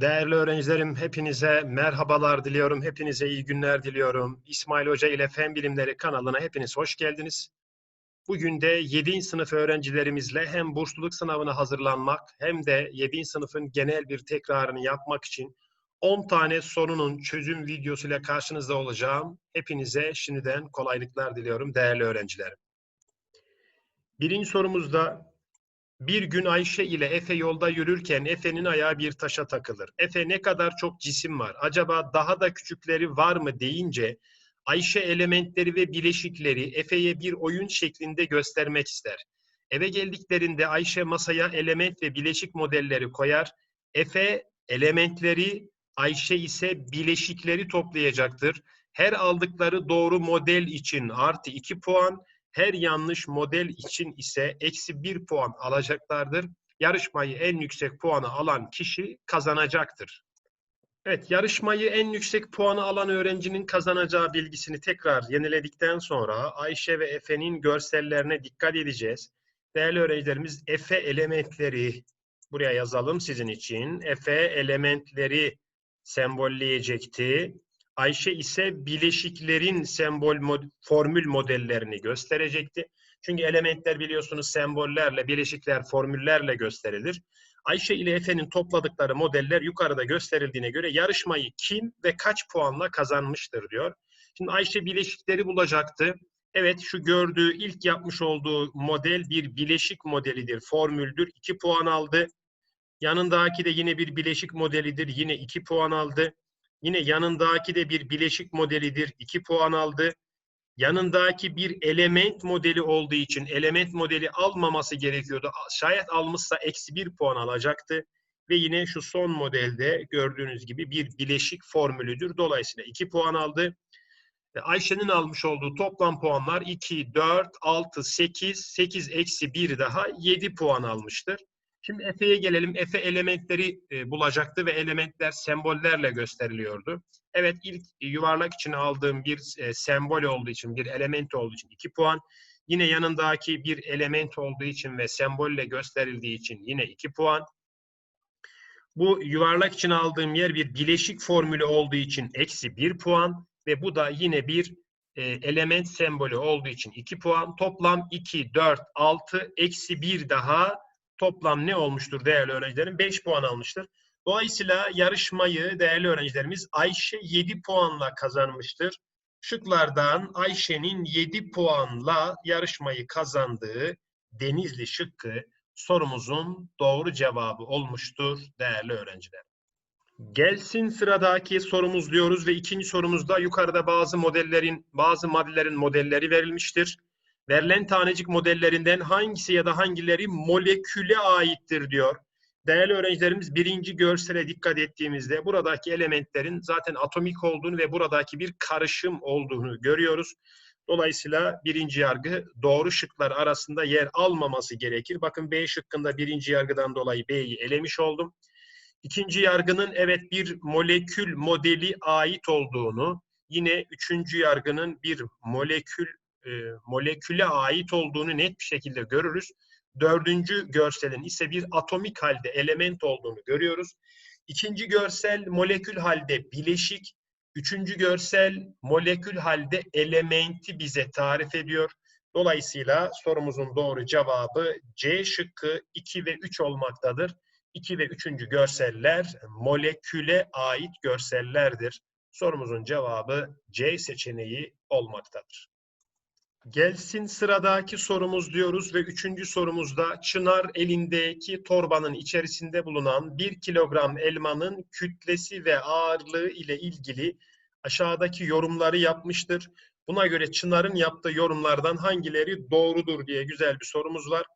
Değerli öğrencilerim, hepinize merhabalar diliyorum. Hepinize iyi günler diliyorum. İsmail Hoca ile Fen Bilimleri kanalına hepiniz hoş geldiniz. Bugün de 7. sınıf öğrencilerimizle hem bursluluk sınavına hazırlanmak hem de 7. sınıfın genel bir tekrarını yapmak için 10 tane sorunun çözüm videosuyla karşınızda olacağım. Hepinize şimdiden kolaylıklar diliyorum değerli öğrencilerim. Birinci sorumuzda bir gün Ayşe ile Efe yolda yürürken Efe'nin ayağı bir taşa takılır. Efe ne kadar çok cisim var? Acaba daha da küçükleri var mı deyince Ayşe elementleri ve bileşikleri Efe'ye bir oyun şeklinde göstermek ister. Eve geldiklerinde Ayşe masaya element ve bileşik modelleri koyar. Efe elementleri, Ayşe ise bileşikleri toplayacaktır. Her aldıkları doğru model için artı 2 puan, her yanlış model için ise eksi bir puan alacaklardır. Yarışmayı en yüksek puanı alan kişi kazanacaktır. Evet, yarışmayı en yüksek puanı alan öğrencinin kazanacağı bilgisini tekrar yeniledikten sonra Ayşe ve Efe'nin görsellerine dikkat edeceğiz. Değerli öğrencilerimiz Efe elementleri buraya yazalım sizin için. Efe elementleri sembolleyecekti. Ayşe ise bileşiklerin sembol mod formül modellerini gösterecekti. Çünkü elementler biliyorsunuz sembollerle, bileşikler formüllerle gösterilir. Ayşe ile Efe'nin topladıkları modeller yukarıda gösterildiğine göre yarışmayı kim ve kaç puanla kazanmıştır diyor. Şimdi Ayşe bileşikleri bulacaktı. Evet şu gördüğü ilk yapmış olduğu model bir bileşik modelidir, formüldür. 2 puan aldı. Yanındaki de yine bir bileşik modelidir. Yine 2 puan aldı. Yine yanındaki de bir bileşik modelidir. 2 puan aldı. Yanındaki bir element modeli olduğu için element modeli almaması gerekiyordu. Şayet almışsa eksi 1 puan alacaktı. Ve yine şu son modelde gördüğünüz gibi bir bileşik formülüdür. Dolayısıyla 2 puan aldı. Ayşe'nin almış olduğu toplam puanlar 2, 4, 6, 8, 8 eksi 1 daha 7 puan almıştır. Şimdi Efe'ye gelelim. Efe elementleri e, bulacaktı ve elementler sembollerle gösteriliyordu. Evet ilk yuvarlak için aldığım bir e, sembol olduğu için, bir element olduğu için 2 puan. Yine yanındaki bir element olduğu için ve sembolle gösterildiği için yine 2 puan. Bu yuvarlak için aldığım yer bir bileşik formülü olduğu için eksi 1 puan ve bu da yine bir e, element sembolü olduğu için 2 puan. Toplam 2, 4, 6, eksi 1 daha toplam ne olmuştur değerli öğrencilerim? 5 puan almıştır. Dolayısıyla yarışmayı değerli öğrencilerimiz Ayşe 7 puanla kazanmıştır. Şıklardan Ayşe'nin 7 puanla yarışmayı kazandığı Denizli şıkkı sorumuzun doğru cevabı olmuştur değerli öğrenciler. Gelsin sıradaki sorumuz diyoruz ve ikinci sorumuzda yukarıda bazı modellerin bazı maddelerin modelleri verilmiştir. Verilen tanecik modellerinden hangisi ya da hangileri moleküle aittir diyor. Değerli öğrencilerimiz birinci görsele dikkat ettiğimizde buradaki elementlerin zaten atomik olduğunu ve buradaki bir karışım olduğunu görüyoruz. Dolayısıyla birinci yargı doğru şıklar arasında yer almaması gerekir. Bakın B şıkkında birinci yargıdan dolayı B'yi elemiş oldum. İkinci yargının evet bir molekül modeli ait olduğunu, yine üçüncü yargının bir molekül e, moleküle ait olduğunu net bir şekilde görürüz. Dördüncü görselin ise bir atomik halde element olduğunu görüyoruz. İkinci görsel molekül halde bileşik. Üçüncü görsel molekül halde elementi bize tarif ediyor. Dolayısıyla sorumuzun doğru cevabı C şıkkı 2 ve 3 olmaktadır. 2 ve 3. görseller moleküle ait görsellerdir. Sorumuzun cevabı C seçeneği olmaktadır. Gelsin sıradaki sorumuz diyoruz ve üçüncü sorumuzda Çınar elindeki torbanın içerisinde bulunan bir kilogram elmanın kütlesi ve ağırlığı ile ilgili aşağıdaki yorumları yapmıştır. Buna göre Çınar'ın yaptığı yorumlardan hangileri doğrudur diye güzel bir sorumuz var.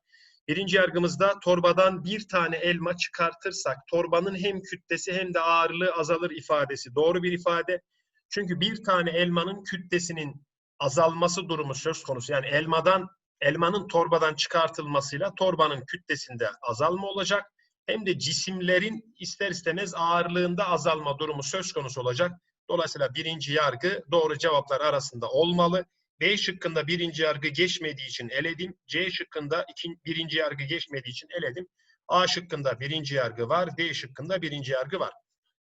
Birinci yargımızda torbadan bir tane elma çıkartırsak torbanın hem kütlesi hem de ağırlığı azalır ifadesi doğru bir ifade. Çünkü bir tane elmanın kütlesinin azalması durumu söz konusu. Yani elmadan elmanın torbadan çıkartılmasıyla torbanın kütlesinde azalma olacak. Hem de cisimlerin ister istemez ağırlığında azalma durumu söz konusu olacak. Dolayısıyla birinci yargı doğru cevaplar arasında olmalı. B şıkkında birinci yargı geçmediği için eledim. C şıkkında birinci yargı geçmediği için eledim. A şıkkında birinci yargı var. D şıkkında birinci yargı var.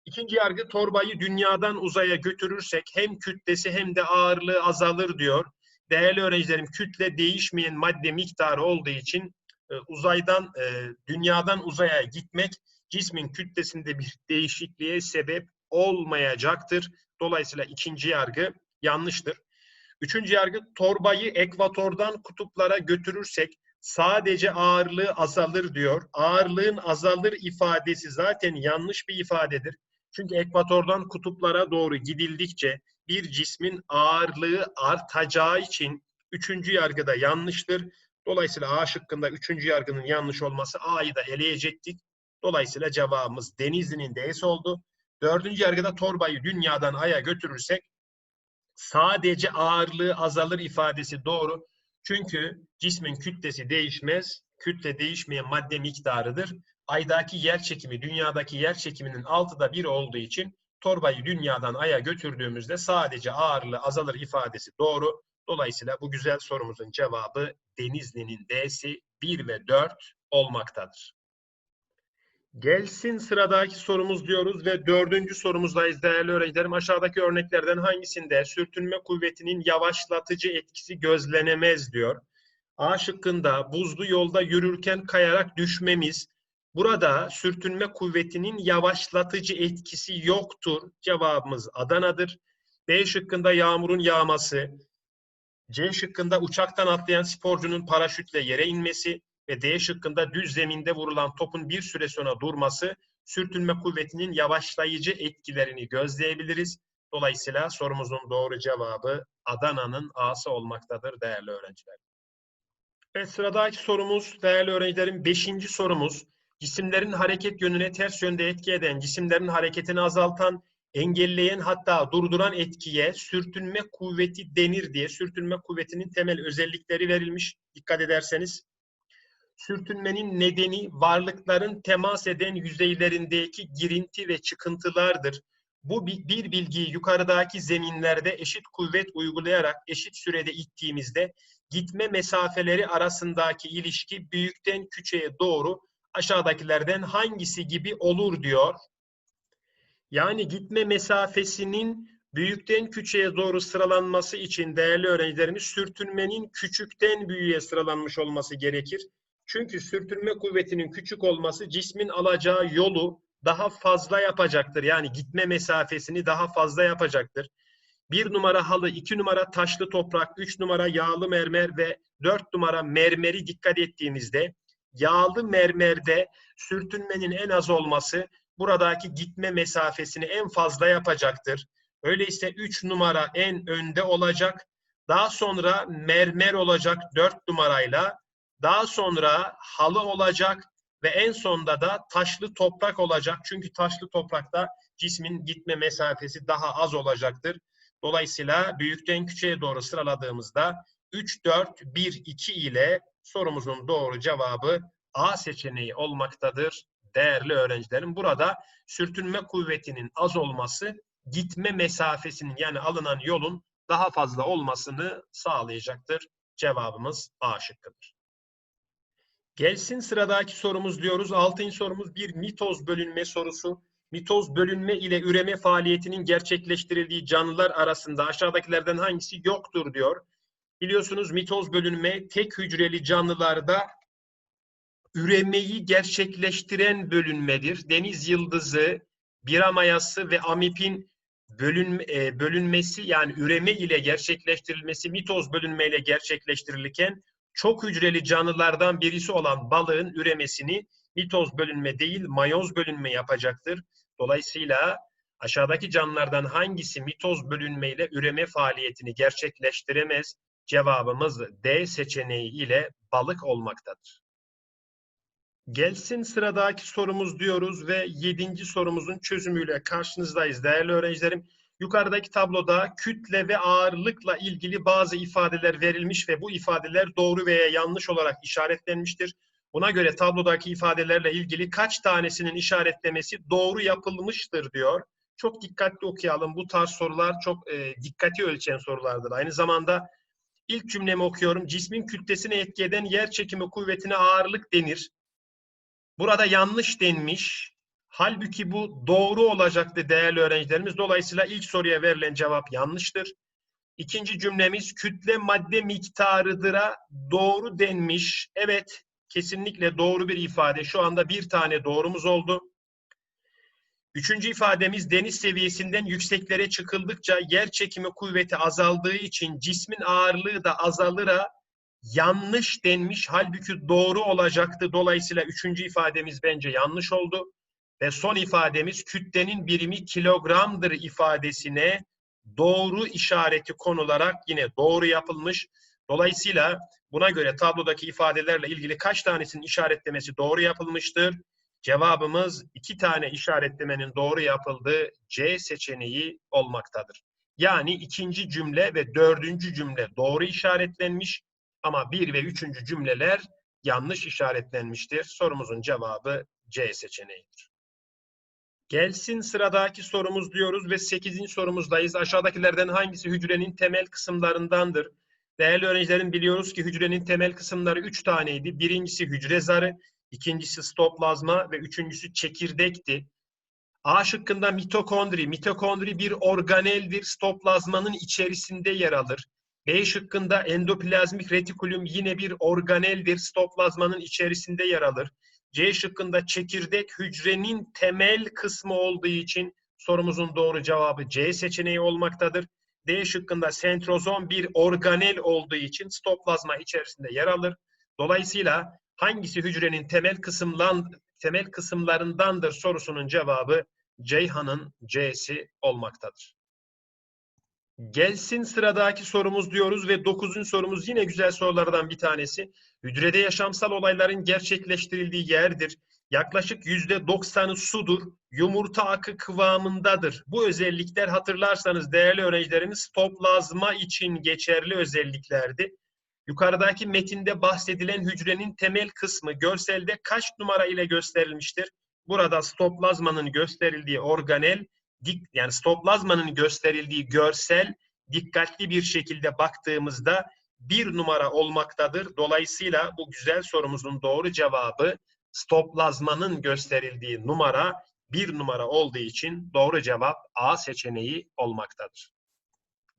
İkinci yargı torbayı dünyadan uzaya götürürsek hem kütlesi hem de ağırlığı azalır diyor. Değerli öğrencilerim kütle değişmeyen madde miktarı olduğu için e, uzaydan e, dünyadan uzaya gitmek cismin kütlesinde bir değişikliğe sebep olmayacaktır. Dolayısıyla ikinci yargı yanlıştır. Üçüncü yargı torbayı ekvatordan kutuplara götürürsek sadece ağırlığı azalır diyor. Ağırlığın azalır ifadesi zaten yanlış bir ifadedir. Çünkü ekvatordan kutuplara doğru gidildikçe bir cismin ağırlığı artacağı için üçüncü yargıda yanlıştır. Dolayısıyla A şıkkında üçüncü yargının yanlış olması A'yı da eleyecektik. Dolayısıyla cevabımız Denizli'nin D'si oldu. Dördüncü yargıda torbayı dünyadan Ay'a götürürsek sadece ağırlığı azalır ifadesi doğru. Çünkü cismin kütlesi değişmez. Kütle değişmeyen madde miktarıdır. Aydaki yer çekimi dünyadaki yer çekiminin altıda bir olduğu için torbayı dünyadan Ay'a götürdüğümüzde sadece ağırlığı azalır ifadesi doğru. Dolayısıyla bu güzel sorumuzun cevabı Denizli'nin D'si 1 ve 4 olmaktadır. Gelsin sıradaki sorumuz diyoruz ve dördüncü sorumuzdayız değerli öğrencilerim. Aşağıdaki örneklerden hangisinde sürtünme kuvvetinin yavaşlatıcı etkisi gözlenemez diyor. A şıkkında buzlu yolda yürürken kayarak düşmemiz. Burada sürtünme kuvvetinin yavaşlatıcı etkisi yoktur. Cevabımız Adana'dır. B şıkkında yağmurun yağması. C şıkkında uçaktan atlayan sporcunun paraşütle yere inmesi ve D şıkkında düz zeminde vurulan topun bir süre sonra durması sürtünme kuvvetinin yavaşlayıcı etkilerini gözleyebiliriz. Dolayısıyla sorumuzun doğru cevabı Adana'nın A'sı olmaktadır değerli öğrenciler. Evet sıradaki sorumuz değerli öğrencilerim beşinci sorumuz. Cisimlerin hareket yönüne ters yönde etki eden, cisimlerin hareketini azaltan, engelleyen hatta durduran etkiye sürtünme kuvveti denir diye sürtünme kuvvetinin temel özellikleri verilmiş. Dikkat ederseniz sürtünmenin nedeni varlıkların temas eden yüzeylerindeki girinti ve çıkıntılardır. Bu bir bilgiyi yukarıdaki zeminlerde eşit kuvvet uygulayarak eşit sürede ittiğimizde gitme mesafeleri arasındaki ilişki büyükten küçüğe doğru aşağıdakilerden hangisi gibi olur diyor. Yani gitme mesafesinin büyükten küçüğe doğru sıralanması için değerli öğrencilerimiz sürtünmenin küçükten büyüğe sıralanmış olması gerekir. Çünkü sürtünme kuvvetinin küçük olması cismin alacağı yolu daha fazla yapacaktır. Yani gitme mesafesini daha fazla yapacaktır. Bir numara halı, iki numara taşlı toprak, üç numara yağlı mermer ve dört numara mermeri dikkat ettiğimizde yağlı mermerde sürtünmenin en az olması buradaki gitme mesafesini en fazla yapacaktır. Öyleyse 3 numara en önde olacak. Daha sonra mermer olacak 4 numarayla. Daha sonra halı olacak ve en sonda da taşlı toprak olacak. Çünkü taşlı toprakta cismin gitme mesafesi daha az olacaktır. Dolayısıyla büyükten küçüğe doğru sıraladığımızda 3, 4, 1, 2 ile sorumuzun doğru cevabı A seçeneği olmaktadır değerli öğrencilerim. Burada sürtünme kuvvetinin az olması gitme mesafesinin yani alınan yolun daha fazla olmasını sağlayacaktır. Cevabımız A şıkkıdır. Gelsin sıradaki sorumuz diyoruz. Altıncı sorumuz bir mitoz bölünme sorusu. Mitoz bölünme ile üreme faaliyetinin gerçekleştirildiği canlılar arasında aşağıdakilerden hangisi yoktur diyor. Biliyorsunuz mitoz bölünme tek hücreli canlılarda üremeyi gerçekleştiren bölünmedir. Deniz yıldızı, bira mayası ve amipin bölün, e, bölünmesi yani üreme ile gerçekleştirilmesi mitoz bölünme ile gerçekleştirilirken çok hücreli canlılardan birisi olan balığın üremesini mitoz bölünme değil mayoz bölünme yapacaktır. Dolayısıyla aşağıdaki canlılardan hangisi mitoz bölünme ile üreme faaliyetini gerçekleştiremez? Cevabımız D seçeneği ile balık olmaktadır. Gelsin sıradaki sorumuz diyoruz ve yedinci sorumuzun çözümüyle karşınızdayız değerli öğrencilerim. Yukarıdaki tabloda kütle ve ağırlıkla ilgili bazı ifadeler verilmiş ve bu ifadeler doğru veya yanlış olarak işaretlenmiştir. Buna göre tablodaki ifadelerle ilgili kaç tanesinin işaretlemesi doğru yapılmıştır diyor. Çok dikkatli okuyalım. Bu tarz sorular çok e, dikkati ölçen sorulardır. Aynı zamanda ilk cümlemi okuyorum. Cismin kütlesine etki eden yer çekimi kuvvetine ağırlık denir. Burada yanlış denmiş. Halbuki bu doğru olacaktı değerli öğrencilerimiz. Dolayısıyla ilk soruya verilen cevap yanlıştır. İkinci cümlemiz kütle madde miktarıdıra doğru denmiş. Evet, kesinlikle doğru bir ifade. Şu anda bir tane doğrumuz oldu. Üçüncü ifademiz deniz seviyesinden yükseklere çıkıldıkça yer çekimi kuvveti azaldığı için cismin ağırlığı da azalıra yanlış denmiş. Halbuki doğru olacaktı. Dolayısıyla üçüncü ifademiz bence yanlış oldu. Ve son ifademiz kütlenin birimi kilogramdır ifadesine doğru işareti konularak yine doğru yapılmış. Dolayısıyla buna göre tablodaki ifadelerle ilgili kaç tanesinin işaretlemesi doğru yapılmıştır? Cevabımız iki tane işaretlemenin doğru yapıldığı C seçeneği olmaktadır. Yani ikinci cümle ve dördüncü cümle doğru işaretlenmiş ama bir ve üçüncü cümleler yanlış işaretlenmiştir. Sorumuzun cevabı C seçeneğidir. Gelsin sıradaki sorumuz diyoruz ve 8. sorumuzdayız. Aşağıdakilerden hangisi hücrenin temel kısımlarındandır? Değerli öğrencilerim biliyoruz ki hücrenin temel kısımları 3 taneydi. Birincisi hücre zarı, ikincisi stoplazma ve üçüncüsü çekirdekti. A şıkkında mitokondri. Mitokondri bir organeldir. Stoplazmanın içerisinde yer alır. B şıkkında endoplazmik retikulum yine bir organeldir. Stoplazmanın içerisinde yer alır. C şıkkında çekirdek hücrenin temel kısmı olduğu için sorumuzun doğru cevabı C seçeneği olmaktadır. D şıkkında sentrozom bir organel olduğu için stoplazma içerisinde yer alır. Dolayısıyla hangisi hücrenin temel kısımlan temel kısımlarındandır sorusunun cevabı Ceyhan'ın C'si olmaktadır. Gelsin sıradaki sorumuz diyoruz ve dokuzuncu sorumuz yine güzel sorulardan bir tanesi. Hücrede yaşamsal olayların gerçekleştirildiği yerdir. Yaklaşık yüzde doksanı sudur. Yumurta akı kıvamındadır. Bu özellikler hatırlarsanız değerli öğrencilerimiz stoplazma için geçerli özelliklerdi. Yukarıdaki metinde bahsedilen hücrenin temel kısmı görselde kaç numara ile gösterilmiştir? Burada stoplazmanın gösterildiği organel yani stoplazmanın gösterildiği görsel dikkatli bir şekilde baktığımızda bir numara olmaktadır. Dolayısıyla bu güzel sorumuzun doğru cevabı stoplazmanın gösterildiği numara bir numara olduğu için doğru cevap A seçeneği olmaktadır.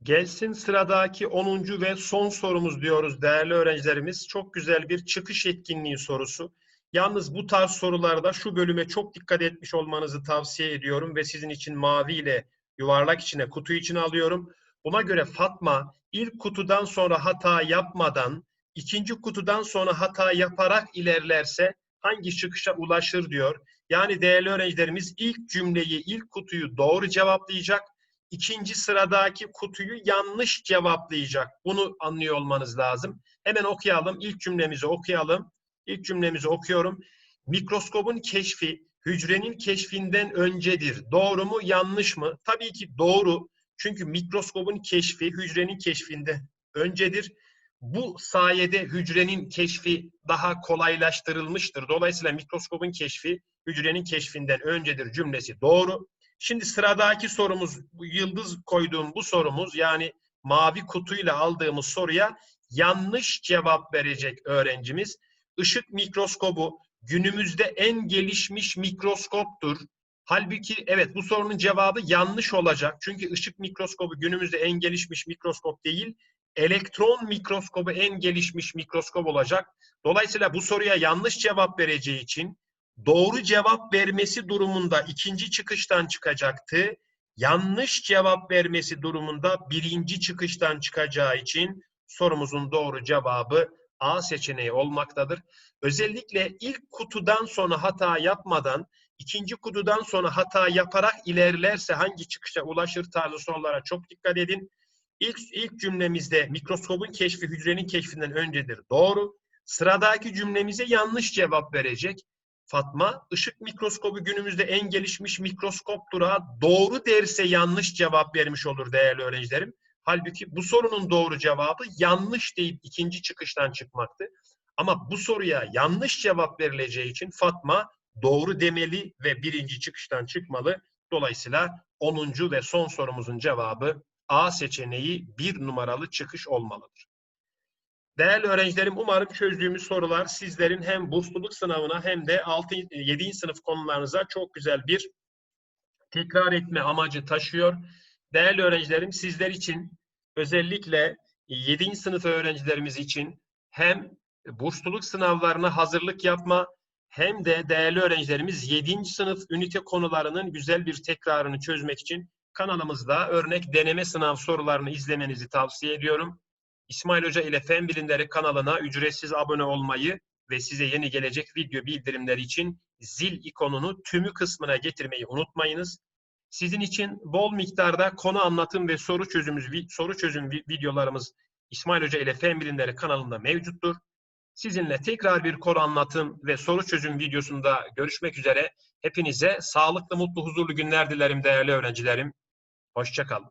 Gelsin sıradaki 10. ve son sorumuz diyoruz değerli öğrencilerimiz. Çok güzel bir çıkış etkinliği sorusu. Yalnız bu tarz sorularda şu bölüme çok dikkat etmiş olmanızı tavsiye ediyorum ve sizin için mavi ile yuvarlak içine kutu içine alıyorum. Buna göre Fatma ilk kutudan sonra hata yapmadan ikinci kutudan sonra hata yaparak ilerlerse hangi çıkışa ulaşır diyor. Yani değerli öğrencilerimiz ilk cümleyi, ilk kutuyu doğru cevaplayacak. İkinci sıradaki kutuyu yanlış cevaplayacak. Bunu anlıyor olmanız lazım. Hemen okuyalım. İlk cümlemizi okuyalım. İlk cümlemizi okuyorum. Mikroskobun keşfi hücrenin keşfinden öncedir. Doğru mu, yanlış mı? Tabii ki doğru. Çünkü mikroskobun keşfi hücrenin keşfinden öncedir. Bu sayede hücrenin keşfi daha kolaylaştırılmıştır. Dolayısıyla mikroskobun keşfi hücrenin keşfinden öncedir cümlesi doğru. Şimdi sıradaki sorumuz, yıldız koyduğum bu sorumuz yani mavi kutuyla aldığımız soruya yanlış cevap verecek öğrencimiz. Işık mikroskobu günümüzde en gelişmiş mikroskoptur. Halbuki evet bu sorunun cevabı yanlış olacak. Çünkü ışık mikroskobu günümüzde en gelişmiş mikroskop değil. Elektron mikroskobu en gelişmiş mikroskop olacak. Dolayısıyla bu soruya yanlış cevap vereceği için doğru cevap vermesi durumunda ikinci çıkıştan çıkacaktı. Yanlış cevap vermesi durumunda birinci çıkıştan çıkacağı için sorumuzun doğru cevabı A seçeneği olmaktadır. Özellikle ilk kutudan sonra hata yapmadan ikinci kutudan sonra hata yaparak ilerlerse hangi çıkışa ulaşır tarzı sorulara çok dikkat edin. İlk, ilk cümlemizde mikroskobun keşfi hücrenin keşfinden öncedir. Doğru. Sıradaki cümlemize yanlış cevap verecek. Fatma, ışık mikroskobu günümüzde en gelişmiş mikroskoptur ha. Doğru derse yanlış cevap vermiş olur değerli öğrencilerim. Halbuki bu sorunun doğru cevabı yanlış deyip ikinci çıkıştan çıkmaktı. Ama bu soruya yanlış cevap verileceği için Fatma doğru demeli ve birinci çıkıştan çıkmalı. Dolayısıyla 10. ve son sorumuzun cevabı A seçeneği bir numaralı çıkış olmalıdır. Değerli öğrencilerim umarım çözdüğümüz sorular sizlerin hem bursluluk sınavına hem de 6 7. sınıf konularınıza çok güzel bir tekrar etme amacı taşıyor. Değerli öğrencilerim sizler için özellikle 7. sınıf öğrencilerimiz için hem bursluluk sınavlarına hazırlık yapma hem de değerli öğrencilerimiz 7. sınıf ünite konularının güzel bir tekrarını çözmek için kanalımızda örnek deneme sınav sorularını izlemenizi tavsiye ediyorum. İsmail Hoca ile Fen Bilimleri kanalına ücretsiz abone olmayı ve size yeni gelecek video bildirimleri için zil ikonunu tümü kısmına getirmeyi unutmayınız. Sizin için bol miktarda konu anlatım ve soru çözümümüz soru çözüm videolarımız İsmail Hoca ile Fen Bilimleri kanalında mevcuttur. Sizinle tekrar bir konu anlatım ve soru çözüm videosunda görüşmek üzere. Hepinize sağlıklı, mutlu, huzurlu günler dilerim değerli öğrencilerim. Hoşçakalın.